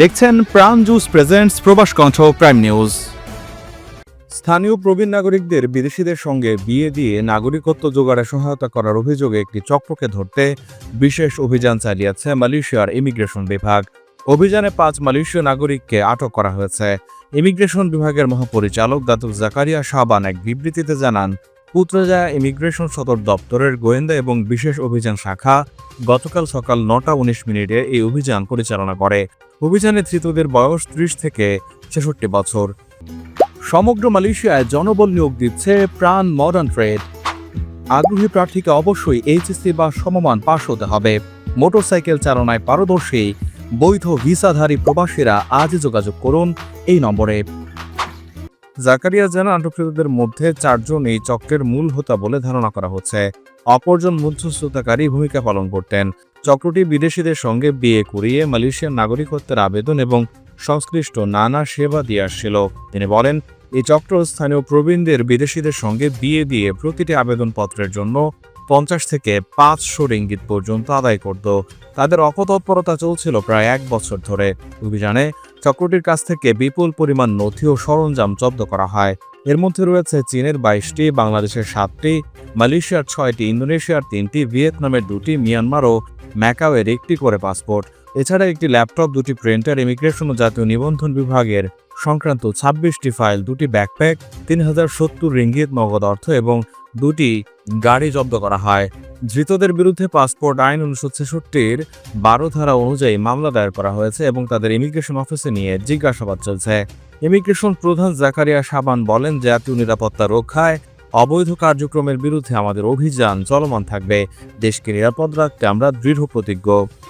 দেখছেন প্রাণ juice presents প্রবাস কণ্ঠ প্রাইম নিউজ স্থানীয় প্রবীণ নাগরিকদের বিদেশিদের সঙ্গে বিয়ে দিয়ে নাগরিকত্ব জোগাড়ে সহায়তা করার অভিযোগে একটি চক্রকে ধরতে বিশেষ অভিযান চালিয়েছে মালয়েশিয়ার ইমিগ্রেশন বিভাগ। অভিযানে পাঁচ মালয়েশীয় নাগরিককে আটক করা হয়েছে। ইমিগ্রেশন বিভাগের মহাপরিচালক দাতুক জাকারিয়া শাহবান এক বিবৃতিতে জানান পুত্রজায়া ইমিগ্রেশন সদর দপ্তরের গোয়েন্দা এবং বিশেষ অভিযান শাখা গতকাল সকাল নটা উনিশ মিনিটে এই অভিযান পরিচালনা করে। অভিযানে ধৃতদের বয়স ত্রিশ থেকে ছেষট্টি বছর। সমগ্র মালয়েশিয়ায় জনবল নিয়োগ দিচ্ছে প্রাণ মডার্ন ট্রেড আগ্রহী প্রার্থীকে অবশ্যই এইচএসসি বা সমমান পাশ হতে হবে। মোটরসাইকেল চালনায় পারদর্শী, বৈধ ভিসাধারী প্রবাসীরা আজই যোগাযোগ করুন এই নম্বরে। জাকারিয়া জানা আটককৃতদের মধ্যে চারজন এই চক্রের মূল হোতা বলে ধারণা করা হচ্ছে। অপরজন মধ্যস্থতাকারী ভূমিকা পালন করতেন। চক্রটি বিদেশিদের সঙ্গে বিয়ে করিয়ে মালয়েশিয়ার নাগরিকত্বের আবেদন এবং সংশ্লিষ্ট নানা সেবা দিয়ে আসছিল। তিনি বলেন, এই চক্র স্থানীয় প্রবীণদের বিদেশিদের সঙ্গে বিয়ে দিয়ে প্রতিটি আবেদনপত্রের জন্য পঞ্চাশ থেকে পাঁচশো রিঙ্গিত পর্যন্ত আদায় করত। তাদের অপতৎপরতা চলছিল প্রায় এক বছর ধরে। অভিযানে চক্রটির কাছ থেকে বিপুল পরিমাণ নথি ও সরঞ্জাম জব্দ করা হয়। এর মধ্যে রয়েছে চীনের বাইশটি, বাংলাদেশের সাতটি, মালয়েশিয়ার ছয়টি, ইন্দোনেশিয়ার তিনটি, ভিয়েতনামের দুটি, মিয়ানমার ও ম্যাকাওয়ের একটি করে পাসপোর্ট। এছাড়া একটি ল্যাপটপ, দুটি প্রিন্টার, ইমিগ্রেশন ও জাতীয় নিবন্ধন বিভাগের সংক্রান্ত ছাব্বিশটি ফাইল, দুটি ব্যাকপ্যাক, তিন হাজার সত্তর রিঙ্গিত নগদ অর্থ এবং দুটি গাড়ি জব্দ করা হয়। ধৃতদের বিরুদ্ধে পাসপোর্ট আইন উনিশশো ছেষট্টির বারো ধারা অনুযায়ী মামলা দায়ের করা হয়েছে এবং তাদের ইমিগ্রেশন অফিসে নিয়ে জিজ্ঞাসাবাদ চলছে। ইমিগ্রেশন প্রধান জাকারিয়া সাবান বলেন, জাতীয় নিরাপত্তা রক্ষায় অবৈধ কার্যক্রমের বিরুদ্ধে আমাদের অভিযান চলমান থাকবে। দেশকে নিরাপদ রাখতে আমরা দৃঢ় প্রতিজ্ঞ।